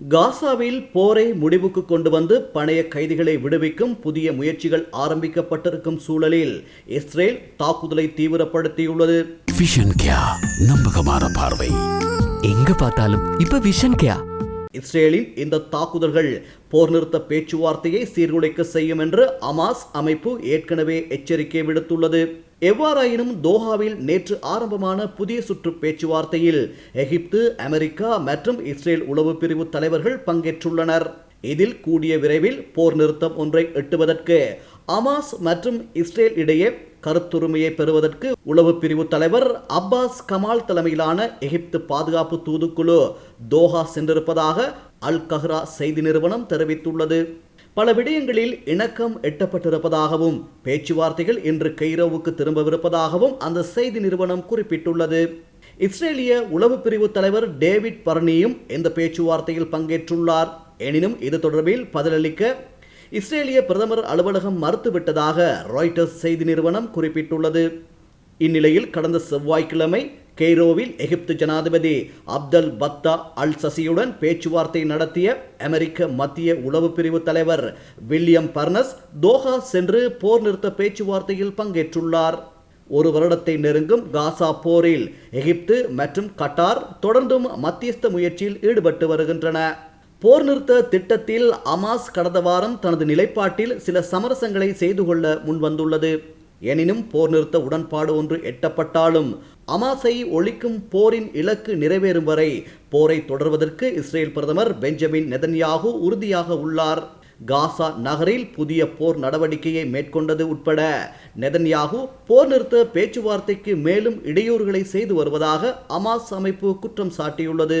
காசாவில் போரை முடிவுக்கு கொண்டு வந்து பணைய கைதிகளை விடுவிக்கும் புதிய முயற்சிகள் ஆரம்பிக்கப்பட்டிருக்கும் சூழலில் இஸ்ரேல் தாக்குதலை தீவிரப்படுத்தியுள்ளது. நம்பகமான பார்வை எங்க பார்த்தாலும் இப்ப விஷன் கேயா இஸ்ரேலின் இந்த தாக்குதல்கள் போர் நிறுத்த பேச்சுவார்த்தையை சீர்குலைக்க செய்யும் என்று அமாஸ் அமைப்பு ஏற்கனவே எச்சரிக்கை விடுத்துள்ளது. எவ்வாறாயினும் தோஹாவில் நேற்று ஆரம்பமான புதிய சுற்று பேச்சுவார்த்தையில் எகிப்து அமெரிக்கா மற்றும் இஸ்ரேல் உளவு பிரிவு தலைவர்கள் பங்கேற்றுள்ளனர். இதில் கூடிய விரைவில் போர் நிறுத்தம் ஒன்றை எட்டுவதற்கு அமாஸ் மற்றும் இஸ்ரேல் இடையே கருத்துரிமையை பெறுவதற்கு உளவு பிரிவு தலைவர் அப்பாஸ் கமால் தலைமையிலான எகிப்து பாதுகாப்பு தூதுக்குழு தோஹா சென்றிருப்பதாக அல் கஹ்ரா செய்தி நிறுவனம் தெரிவித்துள்ளது. பல விடயங்களில் இணக்கம் எட்டப்பட்டிருப்பதாகவும் பேச்சுவார்த்தைகள் இன்று கெய்ரோவுக்கு திரும்பவிருப்பதாகவும் அந்த செய்தி நிறுவனம் குறிப்பிட்டுள்ளது. இஸ்ரேலிய உளவு பிரிவு தலைவர் டேவிட் பர்னியும் இந்த பேச்சுவார்த்தையில் பங்கேற்றுள்ளார். எனினும் இது தொடர்பில் பதிலளிக்க இஸ்ரேலிய பிரதமர் அலுவலகம் மறுத்துவிட்டதாக ராய்டர்ஸ் செய்தி நிறுவனம் குறிப்பிட்டுள்ளது. இந்நிலையில் கடந்த செவ்வாய்க்கிழமை கெய்ரோவில் எகிப்து ஜனாதிபதி அப்தல் பத்தா அல் சசியுடன் பேச்சுவார்த்தை நடத்திய அமெரிக்க மத்திய உளவு பிரிவு தலைவர் வில்லியம் பர்னஸ் தோஹா சென்று போர் நிறுத்த பேச்சுவார்த்தையில் பங்கேற்றுள்ளார். ஒரு வருடத்தை நெருங்கும் காசா போரில் எகிப்து மற்றும் கட்டார் தொடர்ந்தும் மத்தியஸ்த முயற்சியில் ஈடுபட்டு வருகின்றன. போர் நிறுத்த திட்டத்தில் அமாஸ் கடந்த வாரம் தனது நிலைப்பாட்டில் சில சமரசங்களை செய்து கொள்ள முன்வந்துள்ளது. எனினும் போர் நிறுத்த உடன்பாடு ஒன்று எட்டப்பட்டாலும் அமாசை ஒழிக்கும் போரின் இலக்கு நிறைவேறும் வரை போரை தொடர்வதற்கு இஸ்ரேல் பிரதமர் பெஞ்சமின் நெதன்யாகு உறுதியாக உள்ளார். காசா நகரில் புதிய போர் நடவடிக்கையை மேற்கொண்டது உட்பட நெதன்யாகு போர் நிறுத்த பேச்சுவார்த்தைக்கு மேலும் இடையூறுகளை செய்து வருவதாக அமாஸ் அமைப்பு குற்றம் சாட்டியுள்ளது.